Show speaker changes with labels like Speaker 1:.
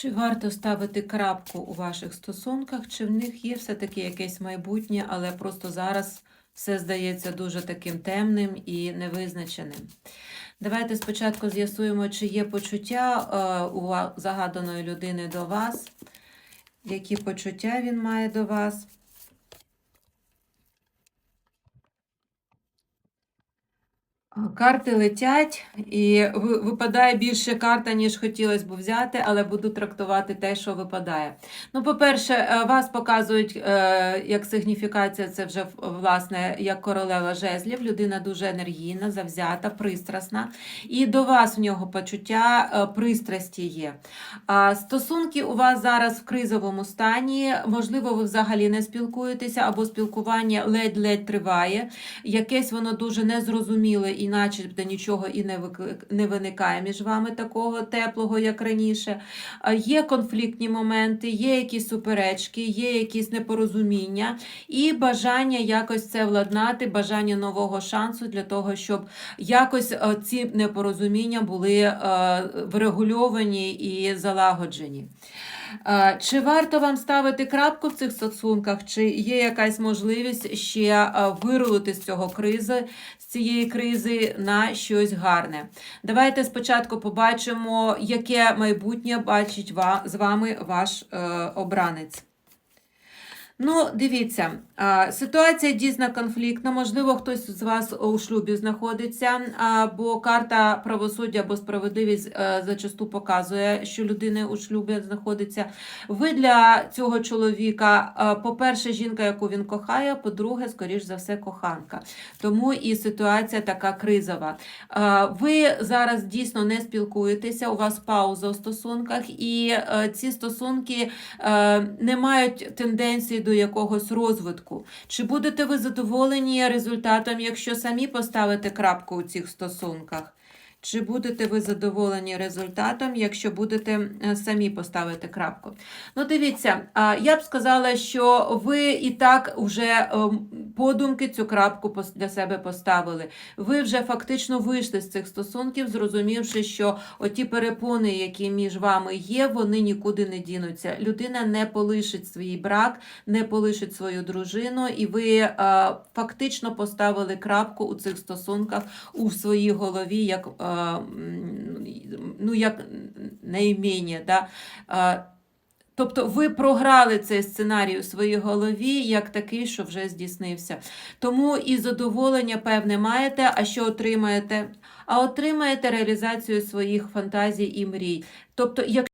Speaker 1: Чи варто ставити крапку у ваших стосунках, чи в них є все-таки якесь майбутнє, але просто зараз все здається дуже таким темним і невизначеним? Давайте спочатку з'ясуємо, чи є почуття е, у загаданої людини до вас, які почуття він має до вас. Карти летять, і випадає більше карта, ніж хотілося б взяти, але буду трактувати те, що випадає. Ну, по-перше, е, вас показують е, як сигніфікація, це вже власне як королева жезлів. Людина дуже енергійна, завзята, пристрасна. І до вас в нього почуття е, пристрасті є. Стосунки у вас зараз в кризовому стані. Можливо, ви взагалі не спілкуєтеся, або спілкування ледь-ледь триває. Якесь воно дуже незрозуміле, і начебто нічого і не, не виникає між вами такого теплого, як раніше. Є конфліктні моменти, є якісь суперечки, є якісь непорозуміння і бажання якось це владнати, бажання нового шансу для того, щоб якось е, ці непорозуміння були е, врегульовані і залагоджені. Чи варто вам ставити крапку в цих стосунках, чи є якась можливість ще вирулити з цього кризи, з цієї кризи на щось гарне? Давайте спочатку побачимо, яке майбутнє бачить з вами ваш е, обранець. Ну, дивіться, ситуація дійсно конфліктна. Можливо, хтось з вас у шлюбі знаходиться, бо карта правосуддя або справедливість е, зачасту показує, що людина у шлюбі знаходиться. Ви для цього чоловіка, е, по-перше, жінка, яку він кохає, по-друге, скоріш за все, коханка. Тому і ситуація така кризова. Е, Ви зараз дійсно не спілкуєтеся, у вас пауза у стосунках, і ці стосунки не мають тенденції до якогось розвитку. Чи будете ви задоволені результатом, якщо самі поставите крапку у цих стосунках? Чи будете ви задоволені результатом, якщо будете е, самі поставити крапку? Ну, дивіться, я б сказала, що ви і так вже ем, подумки цю крапку для себе поставили. Ви вже фактично вийшли з цих стосунків, зрозумівши, що оті перепони, які між вами є, вони нікуди не дінуться. Людина не полишить свій брак, не полишить свою дружину, і ви е, фактично поставили крапку у цих стосунках у своїй голові, як, е, ну, як найменше. Да? Тобто ви програли цей сценарій у своїй голові як такий, що вже здійснився. Тому і задоволення певне маєте, а що отримаєте? А отримаєте реалізацію своїх фантазій і мрій. Тобто, як